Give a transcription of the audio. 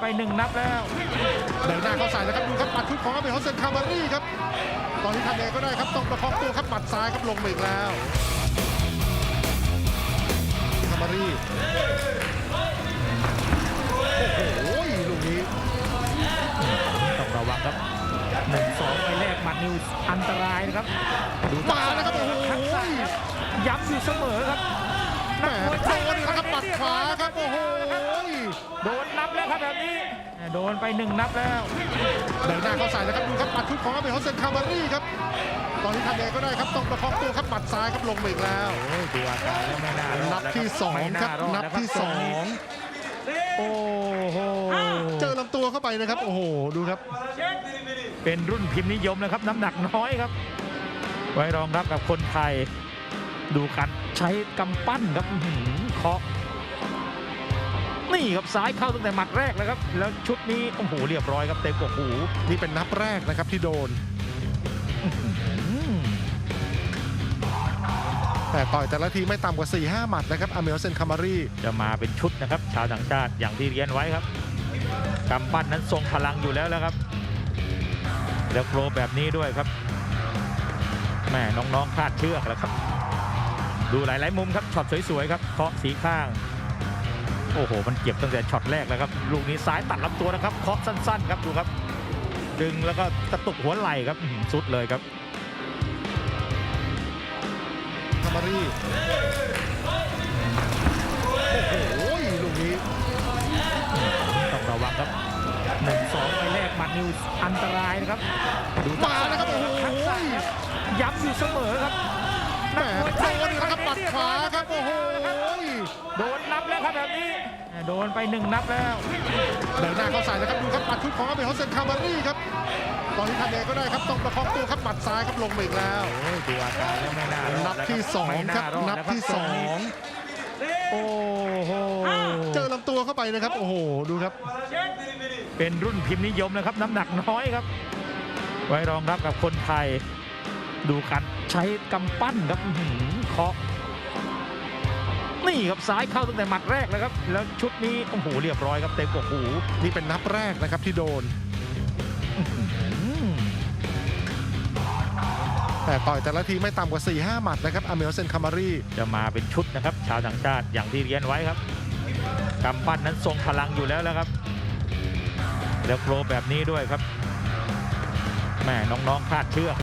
ไปหนึ่งนับแล้วเดินหน้าเข้าใส่นะครับดูครับหมัดชุดของอาเบลฮอสเซนคามารีครับ ตอนนี้ทำเองก็ได้ครับต้องประคองตัวครับหมัดซ้ายครับลงไปอีกแล้วคามารีโอ้โหลูกนี้ต้องระวังครับหนึ่งสองไปแลกหมัดนิวอันตรายนะครับดูมาแล้วครับโอ้โหทักษะครับย้ำอยู่เสมอครับแหมโดนอีกแล้วครับหมัดขวาครับโอ้โหโดนนับ แล้วครับแบบนี้โดนไปหนึ่งนับแล้วเดินหน้าเข้าใส่นะครับดูครับหมัดชุดของอาเบลฮอสเซนคามารีครับตอนนี้ทำเองก็ได้ครับต้องประคองตัวครับหมัดซ้ายครับลงไปอีกแล้วโอ้ยดูอาการแล้วไม่น่ารอดนับที่สองไม่ครับน่ารอดนับแล้วที่สองโอ้โหเจอลำตัวเข้าไปนะครับ โอ้โหดูครับ เป็นรุ่นพิมพ์นิยมนะครับ น้ำหนักน้อยครับ ไว้รองรับกับคนไทย ดูการใช้กำปั้นครับอื้อหือเคาะ นี่ครับซ้ายเข้าตั้งแต่หมัดแรกเลยครับ แล้วชุดนี้โอ้โหเรียบร้อยครับเต็มกว่าหูนี่เป็นนับแรกนะครับที่โดนอืมแต่ต่อยแต่ละทีไม่ต่ำกว่า 4-5 หมัดนะครับอาเมลเซนคามารีจะมาเป็นชุดนะครับ ชาวต่างชาติอย่างที่เรียนไว้ครับกำปั้นนั้นทรงพลังอยู่แล้วแล้วครับ แล้วโปรแบบนี้ด้วยครับแม่น้องๆคาดเชือกแล้วครับ ดูหลาย ๆ มุมครับช็อตสวย ๆ ครับเคาะสีข้าง โอ้โห มันเจ็บตั้งแต่ช็อตแรกแล้วครับ ลูกนี้ซ้ายตัดลำตัวนะครับ เคาะสั้นๆ ครับดูครับ ดึงแล้วก็กระตุกหัวไหล่ครับอื้อหือสุดเลยครับคามารีโอ้โหลูกนี้ต้องระวังครับหนึ่งสองไปแลกหมัดนิวอันตรายนะครับดูมาแล้วครับโอ้โหทักษะครับย้ำอยู่เสมอครับแหมโดนอีกแล้วครับหมัดขวาครับ โอ้โห โดนนับแล้วครับแบบนี้ โดนไปหนึ่งนับแล้วเดินหน้าเข้าใส่นะครับดูครับหมัดชุดของอาเบลฮอสเซนคามารีครับตอนนี้ทำเองก็ได้ครับต้องประคองตัวครับหมัดซ้ายครับลงไปอีกแล้วโอ้ยดูอาการแล้วไม่น่ารอดนับที่สองครับนับที่สองโอ้โหเจอลำตัวเข้าไปนะครับ โอ้โหดูครับ เป็นรุ่นพิมพ์นิยมนะครับ น้ำหนักน้อยครับ ไว้รองรับกับคนไทย ดูการใช้กำปั้นครับอื้อหือเคาะ นี่ครับซ้ายเข้าตั้งแต่หมัดแรกเลยครับ แล้วชุดนี้โอ้โหเรียบร้อยครับเต็มกว่าหูนี่เป็นนับแรกนะครับที่โดนอืมแต่ต่อยแต่ละทีไม่ต่ำกว่า 4-5 หมัดนะครับอาเมลเซนคามารีจะมาเป็นชุดนะครับ ชาวต่างชาติอย่างที่เรียนไว้ครับกำปั้นนั้นทรงพลังอยู่แล้วแล้วครับ แล้วโปรแบบนี้ด้วยครับแม่น้องๆคาดเชือก